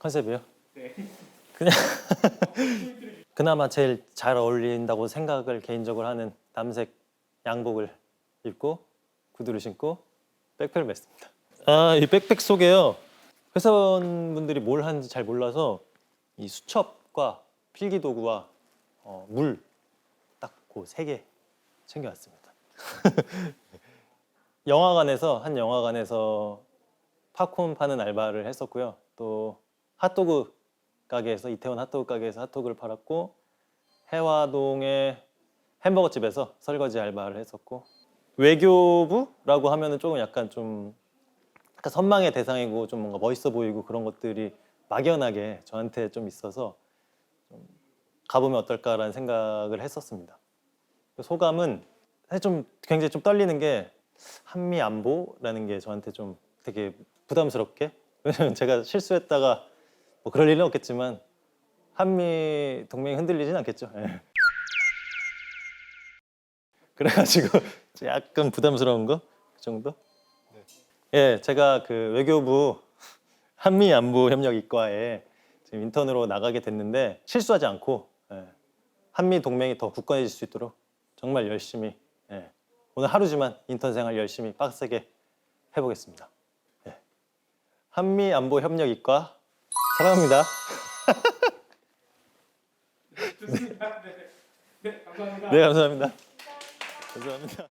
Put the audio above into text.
컨셉이요? 네. 그냥 그나마 제일 잘 어울린다고 생각을 개인적으로 하는 남색 양복을 입고 구두를 신고 백팩을 맸습니다. 아, 이 백팩 속에요. 회사원분들이 뭘 하는지 잘 몰라서 이 수첩과 필기 도구와 어, 물 딱 그 세 개 챙겨왔습니다. 영화관에서 한 영화관에서 팝콘 파는 알바를 했었고요. 또 핫도그 가게에서 이태원 핫도그 가게에서 핫도그를 팔았고 해화동의 햄버거 집에서 설거지 알바를 했었고 외교부라고 하면은 조금 약간 좀 약간 선망의 대상이고 좀 뭔가 멋있어 보이고 그런 것들이 막연하게 저한테 좀 있어서 좀 가보면 어떨까라는 생각을 했었습니다. 그 소감은 사실 좀 굉장히 좀 떨리는 게 한미 안보라는 게 저한테 좀 되게 부담스럽게 왜냐면 제가 실수했다가 뭐 그럴 일은 없겠지만 한미 동맹이 흔들리진 않겠죠. 예. 그래가지고 약간 부담스러운 거 그 정도. 예, 제가 그 외교부 한미 안보 협력 이과에 지금 인턴으로 나가게 됐는데 실수하지 않고 예, 한미 동맹이 더 굳건해질 수 있도록 정말 열심히 예, 오늘 하루지만 인턴 생활 열심히 빡세게 해보겠습니다. 예. 한미 안보 협력 이과 사랑합니다. 좋습니다. 네. 네, 감사합니다. 네, 감사합니다. 감사합니다.